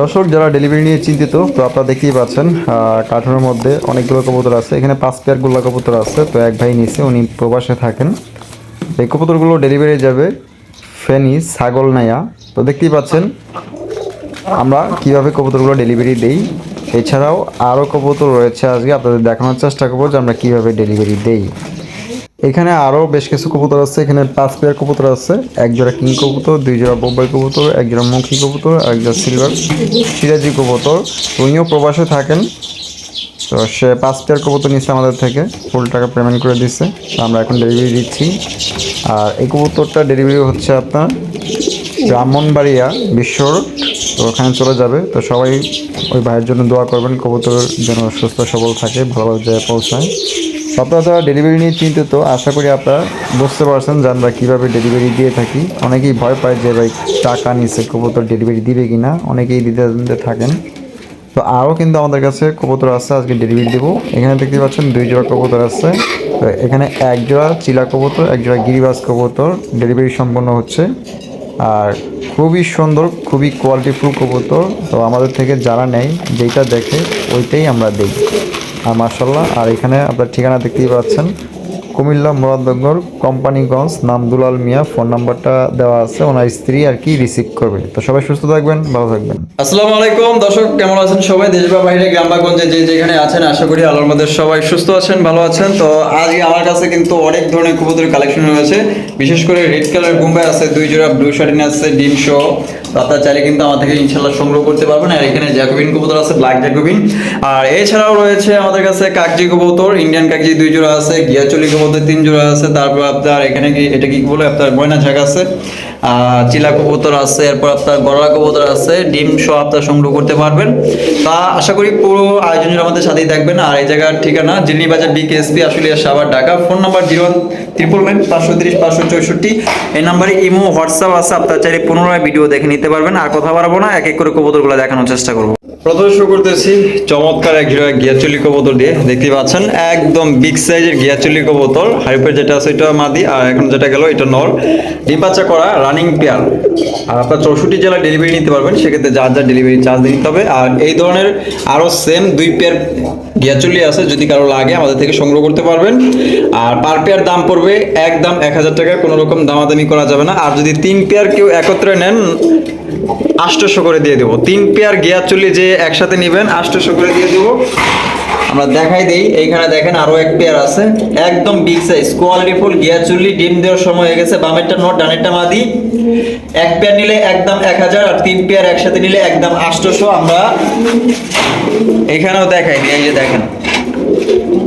দর্শক, যারা ডেলিভারি নিয়ে চিন্তিত, তো আপনারা দেখতেই পাচ্ছেন কার্টুনের মধ্যে অনেকগুলো কবুতর আছে। এখানে পাঁচ পেয়ার গোল্লা কবুতর আছে। তো এক ভাই নিচে উনি প্রবাসে থাকেন। এই কবুতরগুলো ডেলিভারি যাবে ফেনি ছাগল নাইয়া। তো দেখতেই পাচ্ছেন, আমরা কীভাবে কবুতরগুলো ডেলিভারি দেই। এছাড়াও আরও কবুতর রয়েছে আজকে, আপনাদের দেখানোর চেষ্টা করব যে আমরা কীভাবে ডেলিভারি দেই। এখানে আরও বেশ কিছু কবুতর আছে, এখানে পাঁচ পেয়ার কবুতর আছে। এক জোড়া কিং কবুতর, দুই জোড়া বোম্বাই কবুতর, এক জোড়া মুখী কবুতর এক জোড়া সিলভার। সিরাজি কবুতর, উনিও প্রবাসে থাকেন। তো সে পাঁচ পেয়ার কবুতর নিচ্ছে আমাদের থেকে ফুল টাকা পেমেন্ট করে দিচ্ছে তো আমরা এখন ডেলিভারি দিচ্ছি। আর এই কবুতরটা ডেলিভারি হচ্ছে আপনার ব্রাহ্মণবাড়িয়া বিশ্ব তো ওখানে চলে যাবে। তো সবাই ওই ভাইয়ের জন্য দোয়া করবেন, কবুতর যেন সুস্থ সবল থাকে, ভালোভাবে যায় পৌঁছায়। আপনারা যারা ডেলিভারি নিয়ে চিন্তিত, আশা করি আপনারা বুঝতে পারছেন যে আমরা কীভাবে ডেলিভারি দিয়ে থাকি। অনেকেই ভয় পায় যে ভাই টাকা নিচ্ছে কবুতর ডেলিভারি দিবে কি না অনেকেই দিতে থাকেন। তো আরও কিন্তু আমাদের কাছে কবুতর আছে, আজকে ডেলিভারি দেবো। এখানে দেখতে পাচ্ছেন দুই জোড়া কবুতর আছে। তো এখানে এক জোড়া চিলা কবুতর, এক জোড়া গিরিবাজ কবুতর ডেলিভারি সম্পন্ন হচ্ছে। আর খুবই সুন্দর, খুবই কোয়ালিটিফুল কবুতর। তো আমাদের থেকে যারা নেয় যেটা দেখে, ওইটাই আমরা আর মার্শাল্লাহ আর এখানে আপনার ঠিকানা দেখতেই পাচ্ছেন। কুমিল্লা মুরাদনগর কোম্পানিগঞ্জ, নাম দুলাল মিয়া, ফোন নাম্বারটা দেওয়া আছে, ওনার স্ত্রী আর কি রিসিভ করবে। তো সবাই সুস্থ থাকবেন, ভালো থাকবেন। আসসালামু আলাইকুম। দর্শক, কেমন আছেন সবাই? দেশ বা বাইরে গ্রাম বা গঞ্জে যে যেখানে আছেন, আশা করি আল্লাহর মধ্যে সবাই সুস্থ আছেন, ভালো আছেন। তো আজকে আমার কাছে কিন্তু অনেক ধরনের কবুতরের কালেকশন রয়েছে। বিশেষ করে রেড কালার গুম্বাই আছে, দুই জোড়া ব্লু শার্টিন আছে, ডিম শো আপনারা চাইলে কিন্তু আমার থেকে ইনশাল্লাহ সংগ্রহ করতে পারবেন। আর এখানে জ্যাকোবিন কবুতর আছে ব্ল্যাক জ্যাকোবিন আর এছাড়াও রয়েছে আমাদের কাছে কাকজি কবুতর ইন্ডিয়ান কাকজি দুই জোড়া আছে, গিয়াচলি কবুতর তিন জোড়া আছে, তারপর আপনার এখানে কি এটা কি বলে? আপনার ময়না ঝাঁক আছে, আর চিলা কবুতর আছে, এরপর আপনার গরলা কবুতর আছে, ডিম সহ আপনার সংগ্রহ করতে পারবেন। তা আশা করি পুরো আয়োজনের আমাদের সাথেই থাকবেন। আর এই জায়গার ঠিকানা জিল্লি বাজার BKSP, Ashulia Savar Dhaka. Phone number zero triple nine পাঁচশো তিরিশ, পাঁচশো চৌষট্টি। এই নাম্বারে ইমো, হোয়াটসঅ্যাপ আছে, আপনার চাইলে পুনরায় ভিডিও দেখে নিতে পারবেন। আর কথা বাড়াবো না, এক এক করে কবুতরগুলো দেখানোর চেষ্টা করব। প্রথমে শুরু করতেছি চমৎকার এক হিরো গিয়াচুলি কবুতর দিয়ে, দেখতে পাচ্ছেন? একদম বিগ সাইজের গিয়াচুলি কবুতর। হারিপের যেটা আছে এটা মাদি, আর এখন যেটা গেল এটা নর। ডিম বাচ্চা করা রানিং পেয়ার আর আপনার চৌষট্টি জেলা ডেলিভারি নিতে পারবেন, সেক্ষেত্রে যার যার ডেলিভারি চার্জ দিতে হবে। আর এই ধরনের আরও সেম দুই পেয়ার গিয়াচুলি আছে, যদি কারও লাগে আমাদের থেকে সংগ্রহ করতে পারবেন। আর পার পেয়ার দাম পড়বে একদম এক হাজার টাকা, কোনো রকম দামাদামি করা যাবে না। আর যদি তিন পেয়ার কেউ একত্রে নেন আষ্টশো করে দিয়ে দেবো। তিন পেয়ার গিয়ার চুলি যে একসাথে নেবেন, আষ্টশো করে দিয়ে দেবো। আমরা দেখাই দেই, এইখানে দেখেন আরও এক পেয়ার আছে। একদম big size quality full gear চুল্লি, ডিম দেওয়ার সময় হয়ে গেছে, বামেরটা নট, ডানেরটা মাদি। এক পেয়ার নিলে একদম এক হাজার, আর তিন পেয়ার একসাথে নিলে একদম আষ্টশো। আমরা এখানেও দেখাই দিই এই যে দেখেন।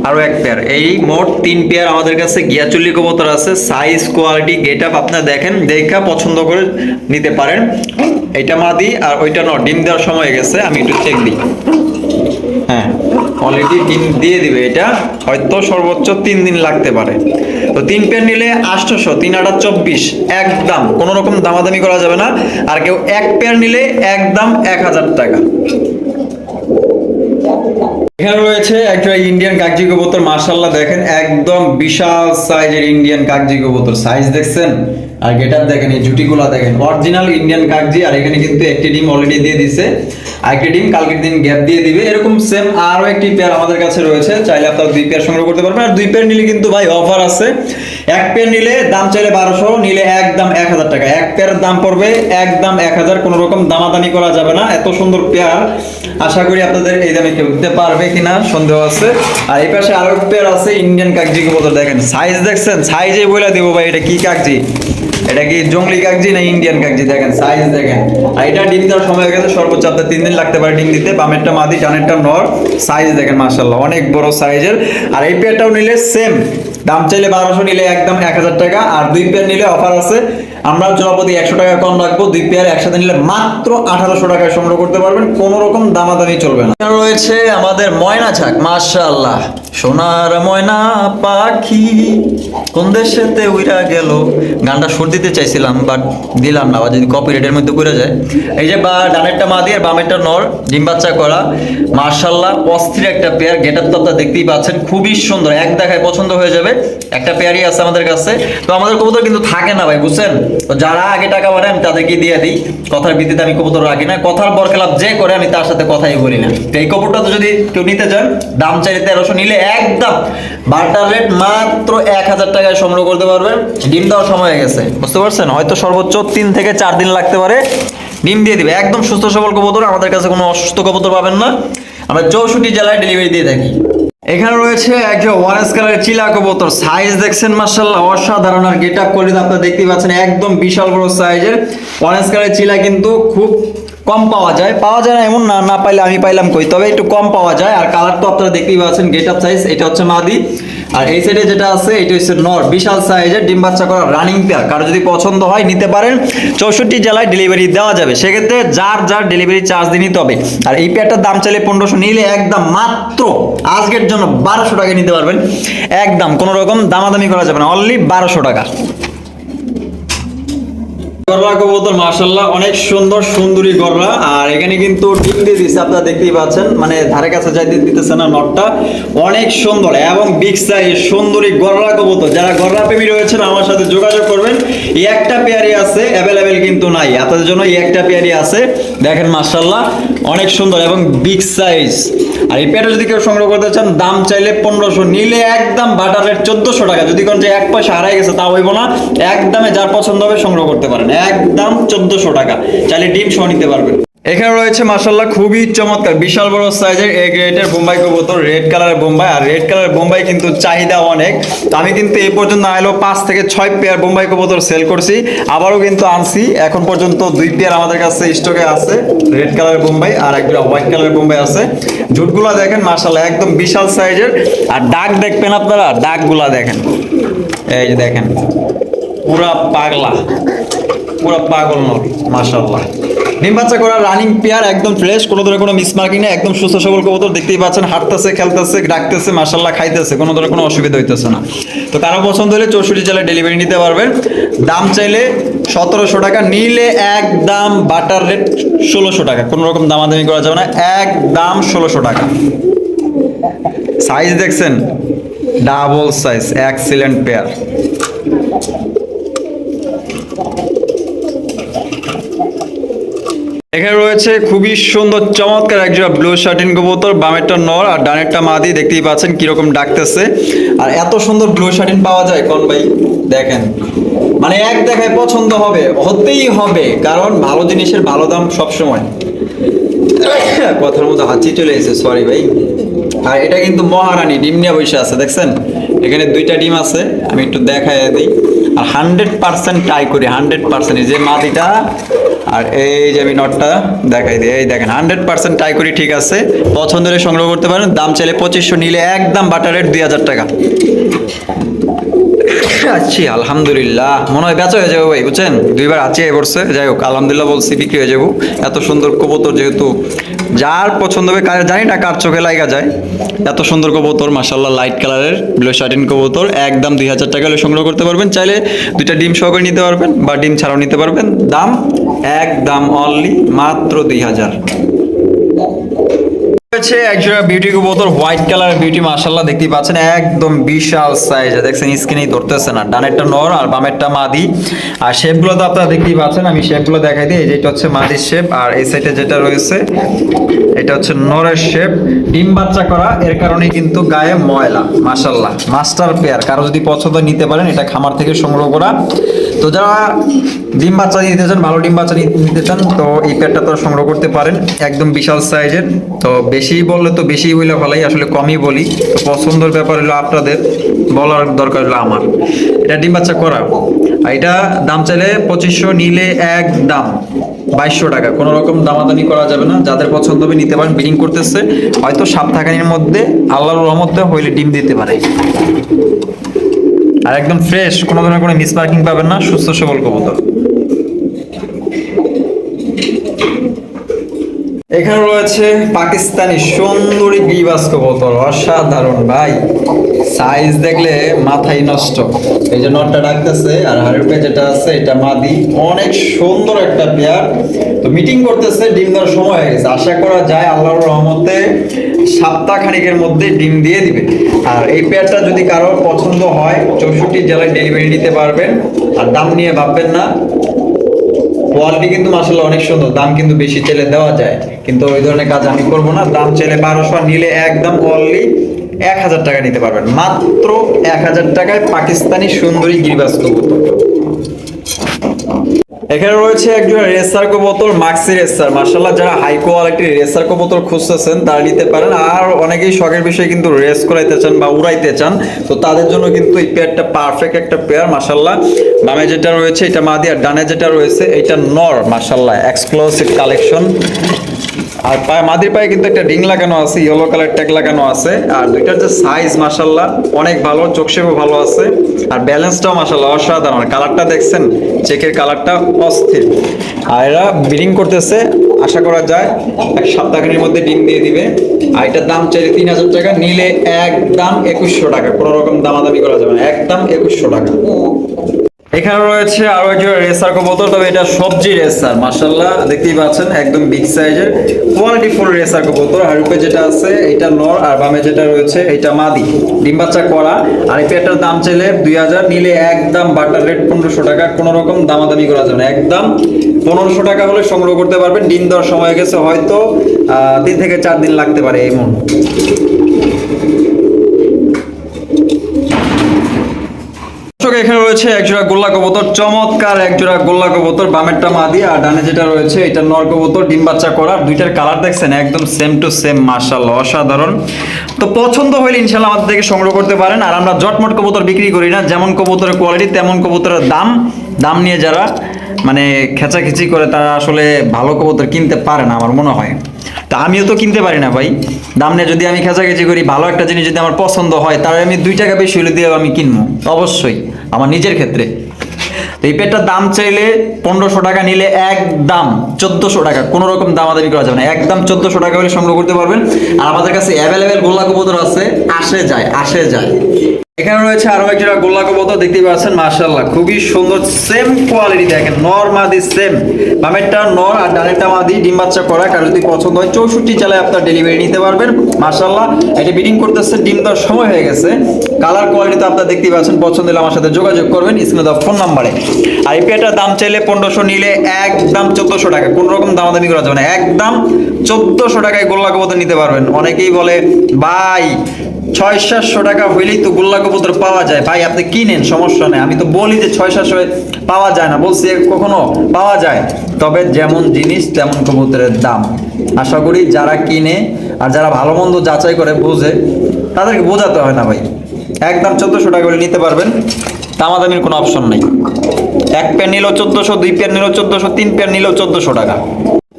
আরও এক পেয়ার এই মোট তিন পেয়ার আমাদের কাছে গিয়াচুল্লি কবুতর আছে। সাইজ কোয়ালিটি গেট আপ আপনারা দেখেন, দেখা পছন্দ করে নিতে পারেন। এটা মাদি আর ওইটা ন ডিম দেওয়ার সময় গেছে, আমি একটু চেক দিই। হ্যাঁ অলরেডি ডিম দিয়ে দিবে এটা। হয়তো সর্বোচ্চ তিন দিন লাগতে পারে। তো তিন পেয়ার নিলে আটশোশো, তিন আটা চব্বিশ একদম কোনো রকম দামাদামি করা যাবে না। আর কেউ এক পেয়ার নিলে একদম এক হাজার টাকা। এখানে রয়েছে একটা ইন্ডিয়ান কাগজি কবুতর মার্শাল্লাহ দেখেন, একদম বিশাল সাইজের ইন্ডিয়ান কাগজি কবুতর। সাইজ দেখছেন? আর গেটআপ দেখেন, এই জুটিগুলা দেখেন। অরিজিনাল ইন্ডিয়ান কাগজি আর এখানে কিন্তু একটি ডিম অলরেডি দিয়ে দিছে। আরেকটি ডিম কালকের দিন গ্যাপ দিয়ে দিবে। এরকম সেম আরও একটি পেয়ার আমাদের কাছে রয়েছে। চাইলে আপনারা দুই পেয়ার সংগ্রহ করতে পারবেন। আর দুই পেয়ার নিলে কিন্তু ভাই অফার আছে। এক পেয়ার নিলে দাম চাইলে বারোশো, নিলে একদম এক হাজার টাকা। এক পেয়ারের দাম পড়বে একদম এক হাজার। কোনো রকম দামাদামি করা যাবে না। এত সুন্দর পেয়ার আশা করি আপনাদের এই দামে কেউ দিতে পারবে। কিনা সন্দেহ আছে। আর এই পাশে আরও পেয়ার আছে ইন্ডিয়ান কাগজি কবুতর, দেখেন। সাইজ দেখছেন? সাইজে বলে দিব ভাই, এটা কি কাগজি এটা কি জঙ্গলি কাগজি না ইন্ডিয়ান কাগজি দেখেন সাইজ দেখেন। আর এটা ডিম দেওয়ার সময় হয়ে গেছে, সর্বোচ্চ আপনার তিন দিন লাগতে পারে ডিম দিতে। বামেরটা মাদি, ডানেরটা নর। সাইজ দেখেন মার্শাল্লাহ অনেক বড় সাইজের আর এই পেয়ারটাও নিলে সেম দাম চাইলে বারোশো নিলে একদম এক হাজার টাকা। আর দুই পেয়ার নিলে অফার আছে আমরা জনপতি একশো টাকা কম রাখব। দুই পেয়ার একসাথে নিলে মাত্র আঠারোশো টাকায় সংগ্রহ করতে পারবেন। কোন রকম দামাদামি চলবে না। রয়েছে আমাদের ময়না ছাক মাশাআল্লাহ। সোনার ময়না পাখি কোন দেশেতে উইরা গেল? গানটা সুর দিতে চাইছিলাম বাট দিলাম না বা যদি কপি রেটের মধ্যে করে যায়। এই যে বা, ডানেরটা মা দিয়ে বামেরটা নর, ডিম বাচ্চা করা। মার্শাল্লাহ অস্থির একটা পেয়ার গেটার তো আপনারা দেখতেই পাচ্ছেন, খুবই সুন্দর। এক দেখায় পছন্দ হয়ে যাবে। একটা পেয়ারই আছে আমাদের কাছে। তো আমাদের কবুতর কিন্তু থাকে না ভাই, বুঝছেন? তো যারা আগে টাকা পাঠায় আমি তাদেরকে দিয়ে দিই। কথার ভিত্তিতে আমি কবুতর রাখি না। কথার বর খেলাপ যে করে, আমি তার সাথে কথাই বলি না। এই কবুতরটা তো যদি কেউ নিতে চান, দাম চাইলে তেরোশো নিলে একদম বাটার রেট মাত্র এক হাজার টাকায় সংগ্রহ করতে পারবেন ডিম দেওয়ার সময় হয়ে গেছে। বুঝতে পারছেন? হয়তো সর্বোচ্চ তিন থেকে চার দিন লাগতে পারে। ডিম দিয়ে দিবে। একদম সুস্থ সবল কবুতর, আমাদের কাছে কোনো অসুস্থ কবুতর পাবেন না। আমরা চৌষট্টি জেলায় ডেলিভারি দিয়ে থাকি। এখানে রয়েছে একজন অরেঞ্জ কালারের চিলা কবুতর। সাইজ দেখছেন মার্শাল্লাহ অসাধারণ। আর গেট আপ করে আপনারা দেখতেই পাচ্ছেন, একদম বিশাল বড় সাইজের অরেঞ্জ কালারের চিলা কিন্তু খুব কম পাওয়া যায়। পাওয়া যায় না এমন না না পাইলে আমি পাইলাম কই? তবে একটু কম পাওয়া যায়। আর কালার তো আপনারা দেখতেই পাচ্ছেন গেট আপ সাইজ এটা হচ্ছে মাদি। আর এই সাইডে যেটা আছে, এটা হচ্ছে নর বিশাল সাইজের ডিম বাচ্চা করা রানিং পেয়ার কারও যদি পছন্দ হয়, নিতে পারেন। চৌষট্টি জেলায় ডেলিভারি দেওয়া যাবে। সেক্ষেত্রে যার যার ডেলিভারি চার্জ দিয়ে নিতে হবে। আর এই পেয়ারটার দাম চাইলে পনেরোশো নিলে একদম মাত্র আজকের জন্য বারোশো টাকা নিতে পারবেন। একদম কোনো রকম দামাদামি করা যাবে না। অনলি বারোশো টাকা। গররা কবুতর মাশাল্লাহ অনেক সুন্দর সুন্দরী গরলা। আর এখানে কিন্তু আপনারা দেখতেই পাচ্ছেন। মানে ধারে কাছে যাইতে দিতেছে না নটটা। অনেক সুন্দর এবং বিগ সাইজ সুন্দরী গরলা কবুতর। যারা প্রেমী রয়েছেন, আমার সাথে যোগাযোগ করবেন। এই একটা পেয়ারি আছে অ্যাভেলেবেল কিন্তু নাই। আপনাদের জন্য এই একটা পেয়ারি আছে। দেখেন মাশাল্লাহ অনেক সুন্দর এবং বিগ সাইজ আর এই পেয়ারটা যদি কেউ সংগ্রহ করতে চান, দাম চাইলে পনেরোশো নিলে একদম বাটার রেট চোদ্দশো টাকা। যদি কোন যে এক পয়সা হারাই গেছে তা হইব না। একদমে যার পছন্দ হবে সংগ্রহ করতে পারেন। একদম চোদ্দশো টাকা। চাইলে ডিম সহ নিতে পারবেন। এখানে রয়েছে মাসাল্লাহ খুবই চমৎকার, বিশাল বড় সাইজের এ গ্রেডের বোম্বাই কবুতর রেড কালারের বোম্বাই। আর রেড কালারের বোম্বাই কিন্তু চাহিদা অনেক। তো আমি কিন্তু এই পর্যন্ত আইলো পাঁচ থেকে ছয় পেয়ার বোম্বাই কবুতর সেল করছি। আবারও কিন্তু আনছি। এখন পর্যন্ত দুই পেয়ার আমাদের কাছে স্টকে আছে। রেড কালারের বোম্বাই আর একটা হোয়াইট কালারের বোম্বাই আছে। ঝুটগুলা দেখেন মাসাল্লাহ একদম বিশাল সাইজের। আর ডাক দেখবেন আপনারা? ডাকগুলা দেখেন। এই যে দেখেন, পুরা পাগলা। পুরা পাগল নর, মাশাআল্লাহ। ডিম বাচ্চা করা রানিং পেয়ার একদম ফ্রেশ কোনো ধরনের কোনো মিসমার্কিং নেই, একদম সুস্থ সবল কবুতর দেখতেই পাচ্ছেন, হাঁটতেছে, খেলতেছে, ডাকতেছে, মাশাআল্লাহ খাইতেছে কোনো ধরনের কোনো অসুবিধা হইতেছে না। তো কারও পছন্দ হলে চৌষট্টি জেলায় ডেলিভারি নিতে পারবেন। দাম চাইলে সতেরোশো টাকা, নিলে একদম বাটার রেট ষোলোশো টাকা। কোনো রকম দামাদামি করা যাবে না, একদম ষোলোশো টাকা। সাইজ দেখছেন? ডাবল সাইজ এক্সিলেন্ট পেয়ার এখানে রয়েছে খুবই সুন্দর, চমৎকার একজোড়া ব্লু শার্টিন কবুতর, বামেরটা নর আর ডানেরটা মাদি, দেখতেই পাচ্ছেন কীরকম ডাকতেছে। আর এত সুন্দর ব্লু শার্টিন পাওয়া যায়, কোন ভাই? দেখেন। মানে এক দেখায় পছন্দ হবে, হতেই হবে, কারণ ভালো জিনিসের ভালো দাম সবসময়। কথার মতো হাঁচি চলে এসেছে সরি ভাই। আর এটা কিন্তু মহারানী, ডিম নিয়ে বসে আছে, দেখছেন? এখানে দুইটা ডিম আছে, আমি একটু দেখাই দিই। আর হান্ড্রেড পার্সেন্ট ট্রাই করি হান্ড্রেড পার্সেন্ট যে মাদিটা আর এই যে আমি নটটা দেখাই দিই, এই দেখেন হান্ড্রেড পার্সেন্ট ট্রাই করি ঠিক আছে, পছন্দ হলে সংগ্রহ করতে পারেন, দাম চাইলে পঁচিশশো নিলে একদম বাটার রেট দুই হাজার টাকা। আছি আলহামদুলিল্লাহ, মনে হয় বেচা হয়ে যাব ভাই, বুঝছেন? দুইবার আছি এ করছে যাই হোক, আলহামদুলিল্লাহ বলছি, বিক্রি হয়ে যাব। এত সুন্দর কবুতর যেহেতু, যার পছন্দ হবে, কার জানি না কার চোখে লাগা যায়, এত সুন্দর কবুতর মাসাল্লাহ লাইট কালারের ব্লু শার্টিন কবুতর, একদম দুই হাজার টাকা হলে সংগ্রহ করতে পারবেন, চাইলে দুইটা ডিম সহকারে নিতে পারবেন, বা ডিম ছাড়াও নিতে পারবেন, দাম একদম অনলি মাত্র দুই হাজার। রয়েছে একজোড়া বিউটি কবুতর হোয়াইট কালার বিউটি মাশাআল্লাহ, দেখতেই পাচ্ছেন, একদম বিশাল সাইজ দেখছেন স্ক্রিনেই ধরতেছে না। ডানেরটা নর আর বামেরটা মাদি। আর শেপগুলো তো আপনারা দেখতেই পাচ্ছেন, আমি শেপগুলো দেখাই দিই। এই যে হচ্ছে মাদির শেপ আর এই সাইডে যেটা রয়েছে, এটা হচ্ছে নরের শেপ ডিম বাচ্চা করা, এর কারণে কিন্তু গায়ে ময়লা, মাশাআল্লাহ। মাস্টার পেয়ার কারও যদি পছন্দ নিতে পারেন, এটা খামার থেকে সংগ্রহ করা। তো যারা ডিম বাচ্চা নিতে চান, ভালো ডিম বাচ্চা নিতে চান, তো এই পেয়ারটা তো সংগ্রহ করতে পারেন। একদম বিশাল সাইজের তো বেশি বললে তো বেশি হইলে ভালোই, আসলে কমই বলি। তো পছন্দের ব্যাপার হলো আপনাদের, বলার দরকার হলো আমার। এটা ডিম বাচ্চা করা। আর এটা দাম চাইলে পঁচিশশো নিলে এক দাম, বাইশশো টাকা। কোনো রকম দামাদামি করা যাবে না। যাদের পছন্দ হবে নিতে পারেন, বিলিং করতেছে। হয়তো সাপ্তাহানির মধ্যে আল্লাহর রহমতে হইলে ডিম দিতে পারে। আর একদম ফ্রেশ কোনো ধরনের কোনো মিসমার্কিং পাবেন না। সুস্থ সবল কবুতর। এখানে রয়েছে পাকিস্তানি সুন্দরী গিবাস কবুতর অসাধারণ ভাই। সাইজ দেখলে মাথাই নষ্ট। এই যে নটটা ডাকতেছে আর হাড়ের পে যেটা আছে, এটা মাদি। অনেক সুন্দর একটা পেয়ার তো মিটিং করতেছে, ডিম দেওয়ার সময় হয়ে গেছে। আশা করা যায় আল্লাহর রহমতে সপ্তাহ খানিকের মধ্যে ডিম দিয়ে দিবে। আর এই পেয়ারটা যদি কারোর পছন্দ হয়, চৌষট্টি জেলায় ডেলিভারি নিতে পারবেন। আর দাম নিয়ে ভাববেন না। কোয়ালিটি কিন্তু মাসাল্লাহ অনেক সুন্দর, দাম কিন্তু বেশি চেলে দেওয়া যায়। কিন্তু ওই ধরনের কাজ আমি করব না, দাম চেলে বারোশো নিলে একদম অনলি এক হাজার টাকা নিতে পারবেন। মাত্র এক হাজার টাকায় পাকিস্তানি সুন্দরী গিরিবাস এখানে রয়েছে একজন রেসার কবুতর মাক্সি রেসার। মার্শাল্লাহ যারা হাই কোয়ালিটির রেসার কবুতর খুঁজতেছেন, তারা নিতে পারেন। আর অনেকেই শখের বিষয়ে কিন্তু রেস করাইতে চান বা উড়াইতে চান, তো তাদের জন্য কিন্তু এই পেয়ারটা পারফেক্ট একটা পেয়ার মার্শাল্লাহ বামে যেটা রয়েছে, এটা মাদি, আর ডানে যেটা রয়েছে, এটা নর মার্শাল্লাহ এক্সক্লুসিভ কালেকশন আর পায়ে মাদির পায়ে কিন্তু একটা রিং লাগানো আছে ইয়েলো কালার ট্যাগ লাগানো আছে, আর দুইটার যে সাইজ মাশাল্লাহ অনেক ভালো, চোখ শেপও ভালো আছে, আর ব্যালেন্সটাও মাশাল্লাহ অসাধারণ। কালারটা দেখছেন চেকের কালারটা অস্থির। আর এরা ব্রিডিং করতেছে, আশা করা যায় এক সপ্তাহের মধ্যে ডিম দিয়ে দিবে। আর এটার দাম চাইলে তিন হাজার টাকা, নিলে একদম একুশশো টাকা, কোনো রকম দামাদামি করা যাবে না, একদম একুশশো টাকা। এখানে রয়েছে আরও একজন রেসার কবুতর, তবে এটা সবজি রেসার মাশাল্লাহ দেখতেই পাচ্ছেন, একদম বিগ সাইজের কোয়ালিটি ফুল রেসার কবুতর। আর উপরে যেটা আছে, এটা নর, আর বামে যেটা রয়েছে, এটা মাদি। ডিম বাচ্চা করা। আর এই পেয়ারটার দাম চাইলে দুই হাজার, নিলে একদম বাটার রেট পনেরোশো টাকা। কোনো রকম দামাদামি করা যাবে না। একদম পনেরোশো টাকা হলে সংগ্রহ করতে পারবেন। ডিম দেওয়ার সময় গেছে, হয়তো তিন থেকে চার দিন লাগতে পারে এমন দর্শক, এখানে রয়েছে একজোড়া গোল্লা কবুতর, চমৎকার একজোড়া গোল্লা কবুতর বামেরটা মাদি আর ডানে যেটা রয়েছে, এটা নর কবুতর, ডিম বাচ্চা করা। দুইটার কালার দেখছেন, একদম সেম টু সেম মাশাআল্লাহ, অসাধারণ। তো পছন্দ হলে ইনশাল্লাহ আমাদের থেকে সংগ্রহ করতে পারেন, আর আমরা জটমট কবুতর বিক্রি করি না, যেমন কবুতরের কোয়ালিটি তেমন কবুতরের দাম। দাম নিয়ে যারা মানে খেচাখেচি করে তারা আসলে ভালো কবুতর কিনতে পারে না, আমার মনে হয়। তা আমিও তো কিনতে পারি না ভাই। দাম নিয়ে যদি আমি খেচাখেচি করি, ভালো একটা জিনিস যদি আমার পছন্দ হয়, তাহলে আমি দুই টাকা বেশি হলে দিয়ে আমি কিনবো। অবশ্যই, আমার নিজের ক্ষেত্রে। তো এই পেটটার দাম চাইলে পনেরোশো টাকা নিলে একদম চোদ্দোশো টাকা, কোনো রকম দাম দামাদামি করা যাবে না। একদম চোদ্দোশো টাকা হলে সংগ্রহ করতে পারবেন। আর আমাদের কাছে অ্যাভেলেবেল গোল্লা কবুতর আছে, আসে যায় আসে যায়। এখানে রয়েছে আরও একটা গোল্লা কবুতর দেখতে পাচ্ছেন, মাশাআল্লাহ, খুবই সুন্দর সেম কোয়ালিটি দেখেন, নর মাদি সেম বামেরটা নর আর ডানেরটা মাদি, ডিম বাচ্চা করা, কারও যদি পছন্দ হয়, চৌষট্টি চালায় আপনার ডেলিভারি নিতে পারবেন, মাশাআল্লাহ। এটা বিডিং করতেছে, ডিম দেওয়ার সময় হয়ে গেছে। কালার কোয়ালিটি তো আপনার দেখতেই পাচ্ছেন, পছন্দ হলে আমার সাথে যোগাযোগ করবেন স্ক্রিনে দেওয়া ফোন নাম্বারে আর এই পেয়ারটার দাম চাইলে পনেরোশো নিলে একদম চোদ্দশো টাকা, কোনো রকম দামাদামি করা যাবে না, একদম চোদ্দশো টাকায় গোল্লা কবুতর নিতে পারবেন। অনেকেই বলে, ভাই ছয় সাতশো টাকা হইলেই তো গোল্লা কবুতর পাওয়া যায়। ভাই, আপনি কিনেন, সমস্যা নেই। আমি তো বলি যে ছয় সাতশো পাওয়া যায় না, বলছি কখনো পাওয়া যায়। তবে যেমন জিনিস, তেমন কবুতরের দাম। আশা করি যারা কিনে আর যারা ভালো মন্দ যাচাই করে বোঝে, তাদেরকে বোঝাতে হয় না ভাই। একদম চোদ্দশো টাকা করে নিতে পারবেন, দামাদামির কোনো অপশন নেই। এক পেয়ার নিলেও চোদ্দশো, দুই পেয়ার নিলেও চোদ্দশো, তিন পেয়ার নিলেও চোদ্দশো টাকা।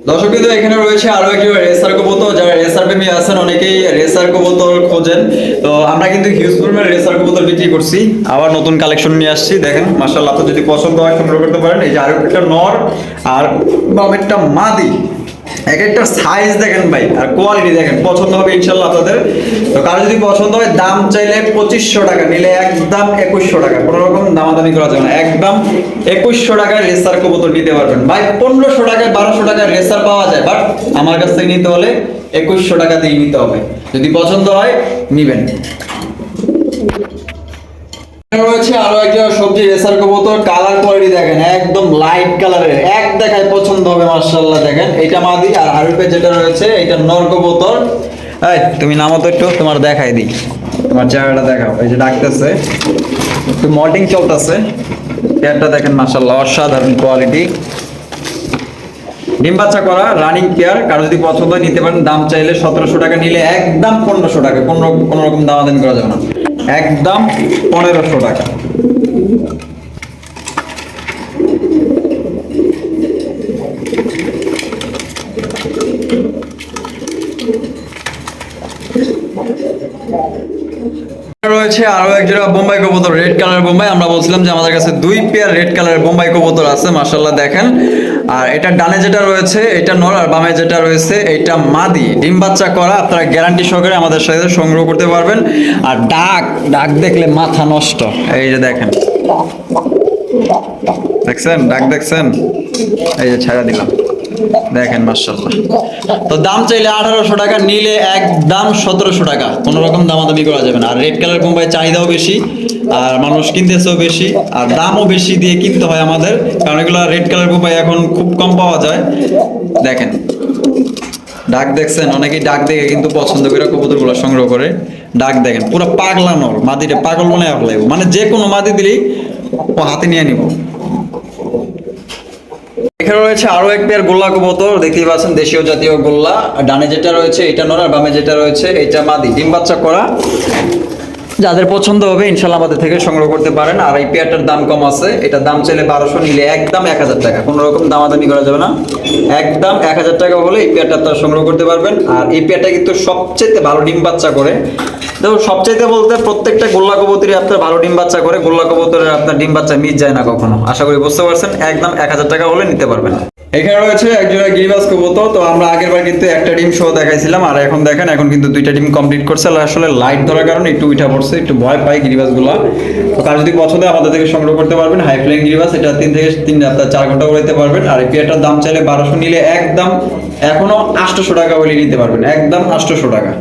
দর্শক এখানে রয়েছে আরও একটি রেসার কবুতর। যারা রেসার প্রেমী আছেন, অনেকেই রেসার কবুতর খোঁজেন তো আমরা কিন্তু হিউজ রেসার কবুতর বিক্রি করছি। আবার নতুন কালেকশন নিয়ে আসছি, দেখেন মার্শাল্লাহ তো যদি পছন্দ হয় সংগ্রহ করতে পারেন। এই যে আরেকটা নর আর বামেরটা মাদি। এক একটা সাইজ দেখেন ভাই, আর কোয়ালিটি দেখেন, পছন্দ হবে ইনশাল্লাহ আপনাদের। তো কারও যদি পছন্দ হয়, দাম চাইলে পঁচিশশো টাকা, নিলে একদম একুশশো টাকা, কোনো রকম দামাদামি করা যাবে না, একদম একুশশো টাকায় রেসার কবুতর নিতে পারবেন। ভাই, পনেরোশো টাকায়, বারোশো টাকায় রেসার পাওয়া যায় বাট আমার কাছ থেকে নিতে হলে একুশশো টাকা দিয়ে নিতে হবে। যদি পছন্দ হয়, নিবেন। রয়েছে আরও একটা সবজি রেসার কবুতর কালার কোয়ালিটি দেখেন, একদম লাইট কালারের হবে মার্শাল্লাহ দেখেন এটা মাদি আর হারুপে যেটা রয়েছে এটা নর কবুতর এই, তুমি নামো তো একটু, তোমার দেখাই দিই। তোমার চেহারাটা দেখাও, এই যে ডাকতেছে। একটু মল্টিং চলতেছে। পেয়ারটা দেখেন মার্শাল্লাহ অসাধারণ কোয়ালিটি ডিম বাচ্চা করা রানিং পেয়ার কারও যদি পছন্দ হয় নিতে পারেন, দাম চাইলে সতেরোশো টাকা নিলে একদম পনেরোশো টাকা কোনো কোনো রকম দামাদামি করা যাবে না। একদম পনেরোশো টাকা। রয়েছে আরও এক জোড়া বোম্বাই কবুতর রেড কালার বোম্বাই। আমরা বলছিলাম যে আমাদের কাছে দুই পেয়ার রেড কালারের বোম্বাই কবুতর আছে মাশাল্লাহ দেখেন। আর এটা ডানে যেটা রয়েছে, এটা নর, আর বামে যেটা রয়েছে, এটা মাদি। ডিম বাচ্চা করা, আপনারা গ্যারান্টি সহকারে আমাদের সাথে সংগ্রহ করতে পারবেন। আর ডাক ডাক দেখলে মাথা নষ্ট। এই যে দেখেন। দেখছেন? ডাক দেখছেন? এই যে ছাড়া দিলাম। দেখেন মার্শাল্লাহ তো দাম চাইলে আঠারোশো টাকা, নিলে একদম সতেরোশো টাকা। কোনো রকম দামাদামি করা যাবে না। আর রেড কালার বোম্বাই চাহিদাও বেশি, আর মানুষ কিনতেছেও বেশি, আর দামও বেশি দিয়ে কিনতে হয় আমাদের, কারণ এগুলো রেড কালার বোম্বাই এখন খুব কম পাওয়া যায়। দেখেন, ডাক দেখছেন, অনেকেই ডাক দেখে কিন্তু পছন্দ করে কবুতরগুলো সংগ্রহ করে। ডাক দেখেন, পুরো পাগলানোর মাদিরে পাগল মনে হয় মানে যে কোনো মাদি দিলেই ও হাতে নিয়ে নিব। এখানে রয়েছে আরও এক পেয়ার গোল্লা কবুতর, দেখতেই পাচ্ছেন দেশীয় জাতীয় গোল্লা। ডানে যেটা রয়েছে, এটা নর, আর বামে যেটা রয়েছে, এটা মাদি, ডিম বাচ্চা করা। যাদের পছন্দ হবে, ইনশাল্লাহ আমাদের থেকে সংগ্রহ করতে পারেন। আর এই পেয়ারটার দাম কম আছে। এটা দাম চাইলে বারোশো নিলে একদম এক হাজার টাকা। কোনো রকম দামাদামি করা যাবে না। একদম এক হাজার টাকা হলে এই পেয়ারটা আপনারা সংগ্রহ করতে পারবেন। আর এই পেয়ারটা কিন্তু সবচেয়ে ভালো ডিম বাচ্চা করে। দেখো, সবচাইতে বলতে প্রত্যেকটা গোল্লা কবুতরই আপনার ভালো ডিম বাচ্চা করে, গোল্লা কবুতরের আপনার ডিম বাচ্চা মিট যায় না কখনো। আশা করি বুঝতে পারছেন, একদম এক হাজার টাকা হলে নিতে পারবেন। এখানে রয়েছে একজোড়া গিরিবাস কবুতর, তো আমরা আগের বার কিন্তু একটা ডিম শো দেখাইছিলাম, আর এখন দেখেন, এখন কিন্তু দুইটা ডিম কমপ্লিট করছে আসলে লাইট ধরার কারণে একটু উঠা পড়ছে, একটু ভয় পাই গিরিবাসগুলা তো কার যদি পছন্দ আমাদের থেকে সংগ্রহ করতে পারবেন হাই ফ্লাইং গিরিবাস এটা তিন থেকে তিন, আপনার চার ঘণ্টা উড়াইতে পারবেন, আর পেয়ারটার দাম চাইলে বারোশো নিলে একদম এখনও আটশোশো টাকা হলে নিতে পারবেন, একদম আটশোশো টাকা।